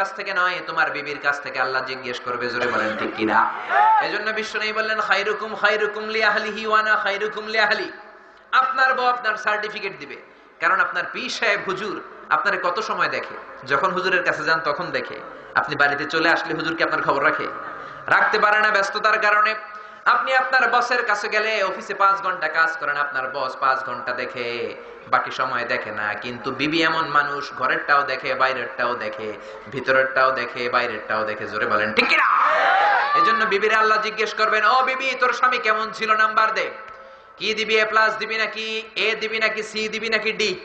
কাছ থেকে নয়, তোমার বিবির কাছ থেকে আল্লাহ জিজ্ঞেস করবে, জোরে বলেন ঠিক কিনা? এই জন্য বিশ্ব নেই বললেন খাইরুকুম খাইরুকুম লি আহলিহি ওয়ানা খাইরুকুম লি আহলি আপনার বউ আপনার সার্টিফিকেট দিবে। কারণ আপনার পি সাহেব হুজুর আপনার কত সময় দেখে? যখন হুজুরের কাছে যান তখন দেখে। আপনি বাড়িতে চলে আসলে হুজুরকে আপনার খবর রাখে? রাখতে পারে না ব্যস্ততার কারণে। আপনি আপনার বসের কাছে গেলে অফিসে পাঁচ ঘণ্টা কাজ করেন, আপনার বস পাঁচ ঘণ্টা দেখে, বাকি সময় দেখে না। কিন্তু বিবি এমন মানুষ, ঘরেরটাও দেখে, বাইরেরটাও দেখে, ভিতরেরটাও দেখে, বাইরেরটাও দেখে, জোরে বলেন, ঠিক কিনা? এজন্য বিবির আল্লাহ জিজ্ঞেস করবেন, ও বিবি, তোর স্বামী কেমন ছিল নাম্বার দে? কি দিবি, এ প্লাস দিবি নাকি, এ দিবি নাকি, সি দিবি নাকি, ডি?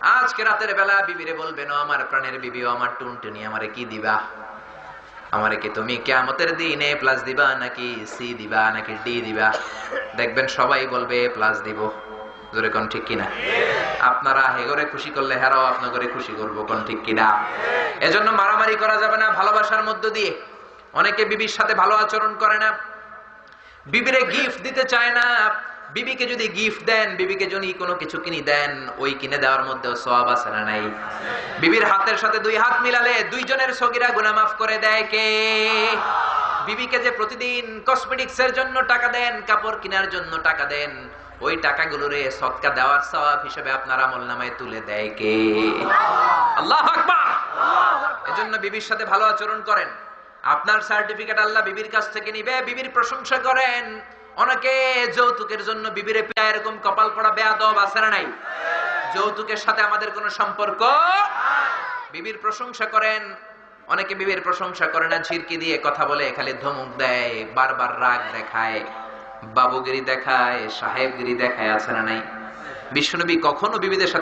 আজকে রাতের বেলা বিবিরে বলবেন আমার প্রাণের বিবি আমার টুনটুনি, আমারে কি দিবা? আমারে কি তুমি কেমতের দিন এ প্লাস দিবা নাকি সি দিবা নাকি ডি দিবা? দেখবেন সবাই বলবে প্লাস দিব। জোরে কোন ঠিক কিনা? আপনারা হে করে খুশি করলে হেরাও আপনাকে খুশি করব, কোন ঠিক কিনা? এজন্য মারামারি করা যাবে না ভালোবাসার মধ্য দিয়ে। অনেকে বিবির সাথে ভালো আচরণ করে না। বিবিরে গিফট দিতে চায় না। বিবিকে যদি গিফট দেন, বিবিকে যদি কোনো কিছু কিনে দেন, ওই কিনে দেওয়ার মধ্যে সব আছে না নাই? বিবির হাতের সাথে দুই হাত মিলালে দুইজনের সগিরা গুনাহ মাফ করে দেয় কে? বিবিকে যে প্রতিদিন কসমেটিক্স এর জন্য টাকা দেন, কাপড় কেনার জন্য টাকা দেন, ওই টাকাগুলোরে সৎকা দেওয়ার সওয়াব হিসেবে আপনার আমল নামায় তুলে দেয় কে? আল্লাহ আকবার! এজন্য বিবির সাথে ভালো আচরণ করেন। আপনার সার্টিফিকেট আল্লাহ বিবির কাছ থেকে নিবে, বিবির প্রশংসা করেন। অনেকে যৌতুকের জন্য বিবিরে পিয়া এরকম কপাল পড়া বেয়াদব আছে না নাই? যৌতুকের সাথে আমাদের কোনো সম্পর্ক? বিবির প্রশংসা করেন। অনেকে বিবির প্রশংসা করে না, ঝিরকি দিয়ে কথা বলে, খালি ধমক দেয়, বারবার রাগ দেখায়, বাবুগিরি দেখায়, সাহেবগিরি দেখায়, আছে না নাই? বিশ্বনবী কখনো বিবিদের সাথে